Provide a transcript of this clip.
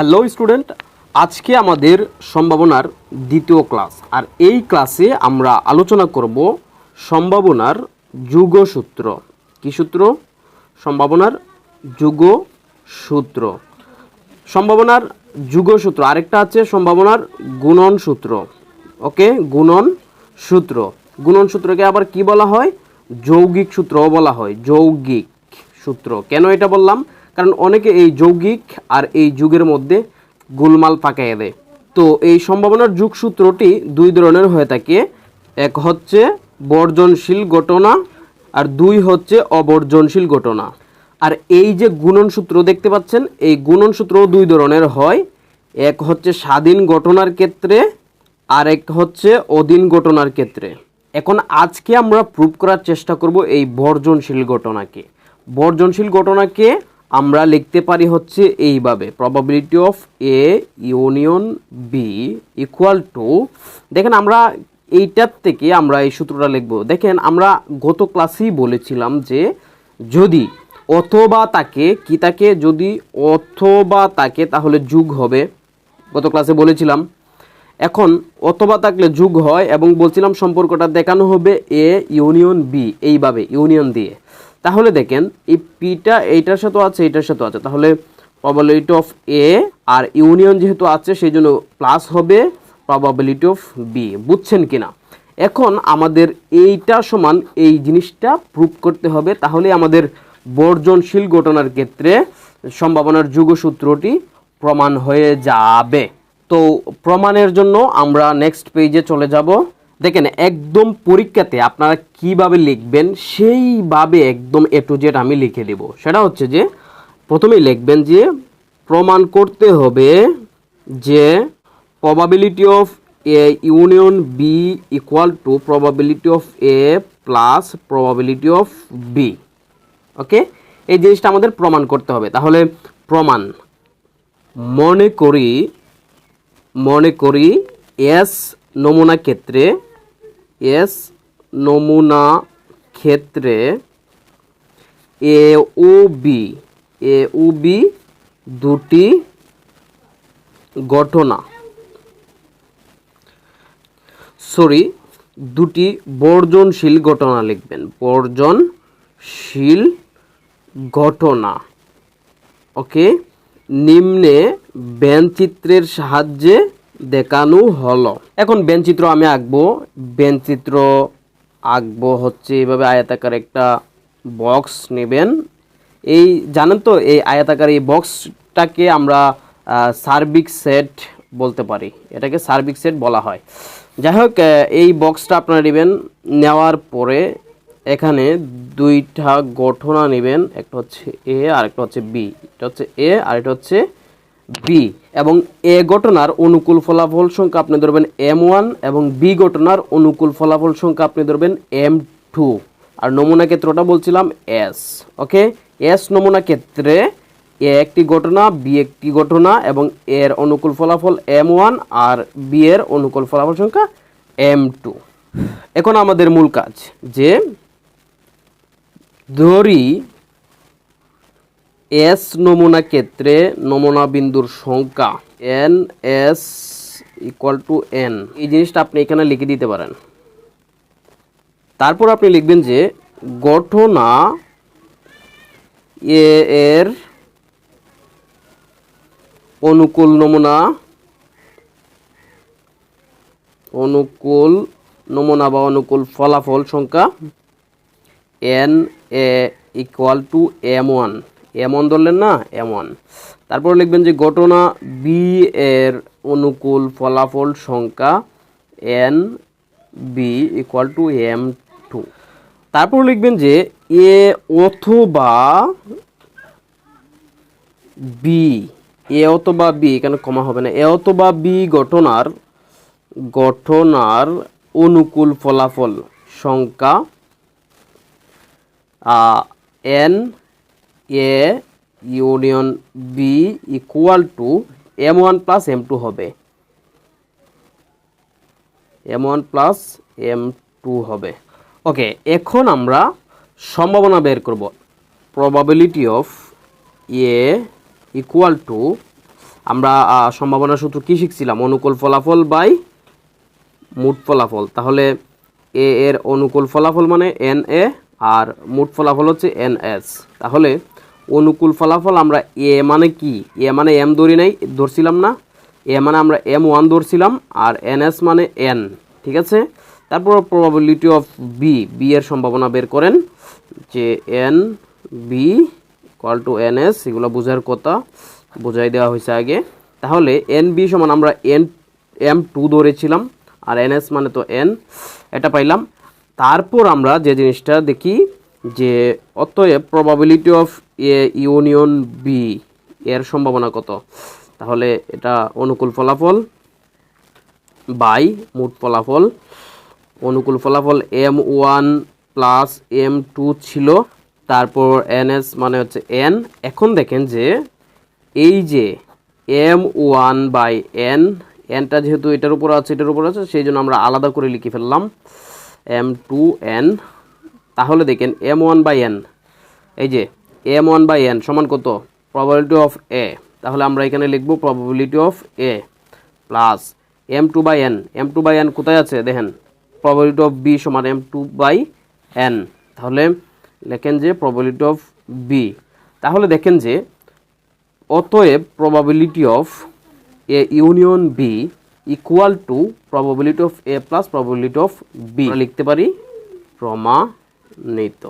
Hello student, আজকে আমাদের সম্ভাবনার দ্বিতীয় ক্লাস। আর এই ক্লাসে আমরা আলোচনা করব সম্ভাবনার যুগসূত্র। কি সূত্র? সম্ভাবনার যুগ সূত্র সম্ভাবনার যুগসূত্র, আরেকটা আছে সম্ভাবনার গুণন সূত্র ওকে? গুণন সূত্র গুণন সূত্রকে আবার কি বলা হয়? যৌগিক সূত্রও বলা হয়, যৌগিক সূত্র। কেন এটা বললাম? কারণ অনেকে এই যৌগিক আর এই যুগের মধ্যে গোলমাল পাকাইয়ে দেয়। তো এই সম্ভাবনার যুগ সূত্রটি দুই ধরনের হয়ে থাকে। এক হচ্ছে বর্জনশীল ঘটনা আর দুই হচ্ছে অবর্জনশীল ঘটনা। আর এই যে গুণন সূত্র দেখতে পাচ্ছেন, এই গুণন সূত্র দুই ধরনের হয়। এক হচ্ছে স্বাধীন ঘটনার ক্ষেত্রে, আর এক হচ্ছে অধীন ঘটনার ক্ষেত্রে। এখন আজকে আমরা প্রুভ করার চেষ্টা করব এই বর্জনশীল ঘটনাকে। বর্জনশীল ঘটনাকে আমরা লিখতে পারি হচ্ছে এইভাবে। Probability of A union B equal to দেখেন আমরা এইটার থেকে আমরা এই সূত্রটা লিখব। দেখেন আমরা গত ক্লাসেই বলেছিলাম যে যদি অথবা তাকে, কি তাকে? যদি অথবা তাকে, তাহলে যুগ হবে। গত ক্লাসে বলেছিলাম। এখন অথবা থাকলে যুগ হয় এবং বলছিলাম সম্পর্কটা দেখানো হবে এ ইউনিয়ন বি এইভাবে ইউনিয়ন দিয়ে। তাহলে দেখেন, এই পিটা এইটার সাথে আছে, এইটার সাথে আছে। তাহলে প্রবাবিলিটি অফ এ আর ইউনিয়ন যেহেতু আছে সেই জন্য প্লাস হবে প্রবাবিলিটি অফ বি বুঝছেন কিনা এখন আমাদের এইটা সমান এই জিনিসটা প্রুভ করতে হবে তাহলে আমাদের বর্জনশীল ঘটনার ক্ষেত্রে সম্ভাবনার যুগসূত্রটি প্রমাণ হয়ে যাবে। তো প্রমাণের জন্য আমরা নেক্সট পেজে চলে যাব। দেখেন, একদম পরীক্ষাতে আপনারা কীভাবে লিখবেন সেইভাবে একদম এ টু জেড আমি লিখে দেব। সেটা হচ্ছে যে, প্রথমেই লিখবেন যে, প্রমাণ করতে হবে যে probability of A union B equal to probability of A plus probability of B okay এই জিনিসটা আমাদের প্রমাণ করতে হবে। তাহলে প্রমাণ। মনে করি মনে করি এস নমুনা ক্ষেত্রে এস নমুনা ক্ষেত্রে এ ও বি, এ ও বি দুটি ঘটনা। সরি, দুটি বর্জনশীল ঘটনা লিখবেন। বর্জনশীল ঘটনা। ওকে, নিম্নে ব্যঞ্চিত্রের সাহায্যে দেখানো হলো। এখন ব্যঞ্চিত্র আমি আঁকবো। ব্যঞ্চিত্র আঁকবো হচ্ছে এইভাবে আয়তাকার একটা বক্স নেবেন। এই জানেন তো, এই আয়াতাকার এই বক্সটাকে আমরা সার্বিক সেট বলতে পারি। এটাকে সার্বিক সেট বলা হয়। যাই হোক এই বক্সটা আপনারা নেবেন। নেওয়ার পরে এখানে দুইটা গঠনা নেবেন। একটা হচ্ছে এ আর একটা হচ্ছে বি এটা হচ্ছে এ আর এটা হচ্ছে বি এবং এ ঘটনার অনুকূল ফলাফল সংখ্যা আপনি ধরবেন এম ওয়ান এবং বি ঘটনার অনুকূল ফলাফল সংখ্যা আপনি ধরবেন এম টু। আর নমুনা ক্ষেত্রটা বলছিলাম এস, ওকে? এস নমুনা ক্ষেত্রে এ একটি ঘটনা, বি একটি ঘটনা এবং এর অনুকূল ফলাফল এম ওয়ান আর বি এর অনুকূল ফলাফল সংখ্যা এম টু। এখন আমাদের মূল কাজ যে ধরি এস নমুনা ক্ষেত্রে নমুনা বিন্দুর সংখ্যা n S equal to n এই জিনিসটা আপনি এখানে লিখে দিতে পারেন। তারপর আপনি লিখবেন যে ঘটনা এ এর অনুকূল নমুনা অনুকূল নমুনা বা অনুকূল ফলাফল সংখ্যা n A equal to m one m one ধরলেন না, এমন। তারপর লিখবেন যে ঘটনা বি এর অনুকূল ফলাফল সংখ্যা n B equal to m two তারপর লিখবেন যে এ অথবা বি এ অথবা বি এখানে কমা হবে না। এ অথবা বি ঘটনার ঘটনার অনুকূল ফলাফল সংখ্যা n A union B equal to m one plus m two হবে। M one plus m two হবে। ওকে এখন আমরা সম্ভাবনা বের করব। Probability of A equal to আমরা সম্ভাবনা সূত্র কি শিখছিলাম? অনুকূল ফলাফল বাই মোট ফলাফল। তাহলে এ এর অনুকূল ফলাফল মানে এন এ আর মোট ফলাফল হচ্ছে এন এস তাহলে অনুকূল ফলাফল আমরা এ মানে কি? এ মানে এম ধরি নাই, ধরছিলাম না। এ মানে আমরা এম ওয়ান ধরছিলাম আর এন এস মানে এন, ঠিক আছে? তারপর প্রবাবিলিটি অফ বি বি এর সম্ভাবনা বের করেন যে n B equal to n S এগুলো বোঝার কথা, বোঝাই দেওয়া হয়েছে আগে। তাহলে এন বি সমান আমরা এন, এম টু ধরেছিলাম আর এন এস মানে তো এন, এটা পাইলাম। তারপর আমরা যে জিনিসটা দেখি যে অতএব probability of A union B এর সম্ভাবনা কত? তাহলে এটা অনুকূল ফলাফল বাই মোট ফলাফল। অনুকূল ফলাফল m one plus m two ছিল, তারপর এন এস মানে হচ্ছে এন এখন দেখেন যে এই যে এম ওয়ান বাই এন এনটা যেহেতু এটার উপর আছে, এটার উপর আছে, সেই জন্য আমরা আলাদা করে লিখে ফেললাম। এম টু এন তাহলে দেখেন এম ওয়ান বাই এন এই যে এম ওয়ান বাই এন সমান কত? প্রবাবিলিটি অফ এ তাহলে আমরা এখানে লিখব probability of A plus m two by n m two by n কোথায় আছে? দেখেন প্রবাবিলিটি অফ বি সমান এম টু বাই এন তাহলে লেখেন যে প্রবাবিলিটি অফ বি তাহলে দেখেন যে অতএব probability of A union B equal to probability of A plus probability of B লিখতে পারি প্রমাণিত।